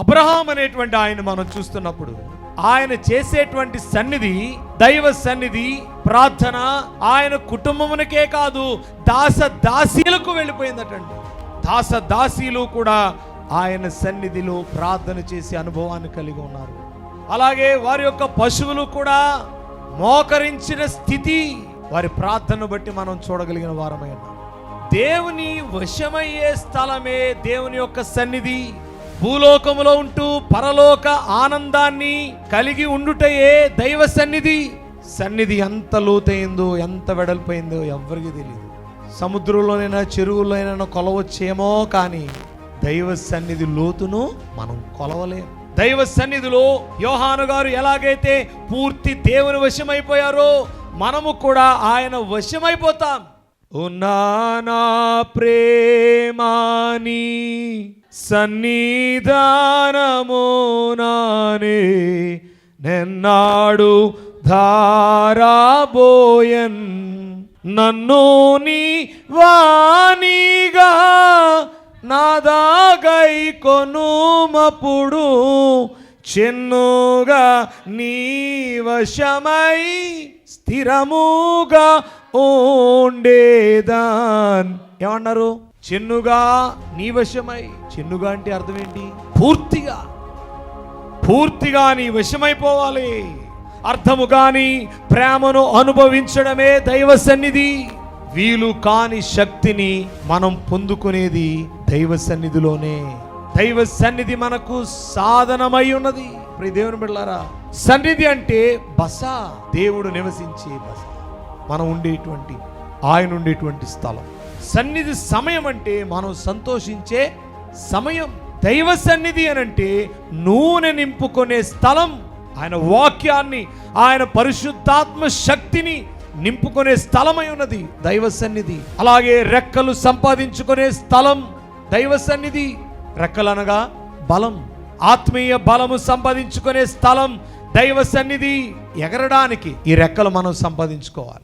Abraham అనేటువంటి ఆయన మనం చూస్తున్నప్పుడు ఆయన చేసేటువంటి సన్నిధి దైవ సన్నిధి ప్రార్థన ఆయన కుటుంబమునకే కాదు దాస దాసీలకు వెళ్ళిపోయిందటండి. దాస దాసీలు కూడా ఆయన సన్నిధిలో ప్రార్థన చేసే అనుభవాన్ని కలిగి ఉన్నారు. అలాగే వారి యొక్క పశువులు కూడా మోకరించిన స్థితి వారి ప్రార్థనను బట్టి మనం చూడగలిగిన వారమై ఉన్నాం. దేవుని వశమయ్యే స్థలమే దేవుని యొక్క సన్నిధి. భూలోకములో ఉంటూ పరలోక ఆనందాన్ని కలిగి ఉండుటయే దైవ సన్నిధి. సన్నిధి ఎంత లోతైందో ఎంత వెడల్పోయిందో ఎవ్వరికి తెలియదు సముద్రంలోనైనా చెరువులోనైనా కొలవచ్చేమో కానీ దైవ సన్నిధి లోతును మనం కొలవలేం. దైవ సన్నిధిలో యోహాను గారు ఎలాగైతే పూర్తి దేవుని వశమైపోయారో మనము కూడా ఆయన వశమైపోతాం. ఉన్నానా ప్రేమాని సన్నిధానమోనానే నెన్నాడు ధారాబోయన్. నన్ను నీ వాణిగా నాదాగై కొనుమప్పుడు చెన్నుగా నీ వశమై స్థిరముగా ఉండేదాన్. ఏమన్నారు? చెన్నుగా నీ వశమై. చెన్నుగా అంటే అర్థం ఏంటి? పూర్తిగా. పూర్తిగా నీ వశమైపోవాలి అర్థము కాని ప్రేమను అనుభవించడమే దైవ సన్నిధి. వీలు కాని శక్తిని మనం పొందుకునేది దైవ సన్నిధిలోనే. దైవ సన్నిధి మనకు సాధనమై ఉన్నది. ప్రియ దేవుని బిడ్డారా సన్నిధి అంటే బస దేవుడు నివసించే బస. మనం ఉండేటువంటి ఆయన ఉండేటువంటి స్థలం. సన్నిధి సమయం అంటే మనం సంతోషించే సమయం. దైవ సన్నిధి అని అంటే నూనె నింపుకునే స్థలం. ఆయన వాక్యాన్ని ఆయన పరిశుద్ధాత్మ శక్తిని నింపుకునే స్థలమై ఉన్నది దైవ సన్నిధి. అలాగే రెక్కలు సంపాదించుకునే స్థలం దైవ సన్నిధి. రెక్కలనగా బలం ఆత్మీయ బలము సంపాదించుకునే స్థలం దైవ సన్నిధి ఎగరడానికి ఈ రెక్కలు మనం సంపాదించుకోవాలి.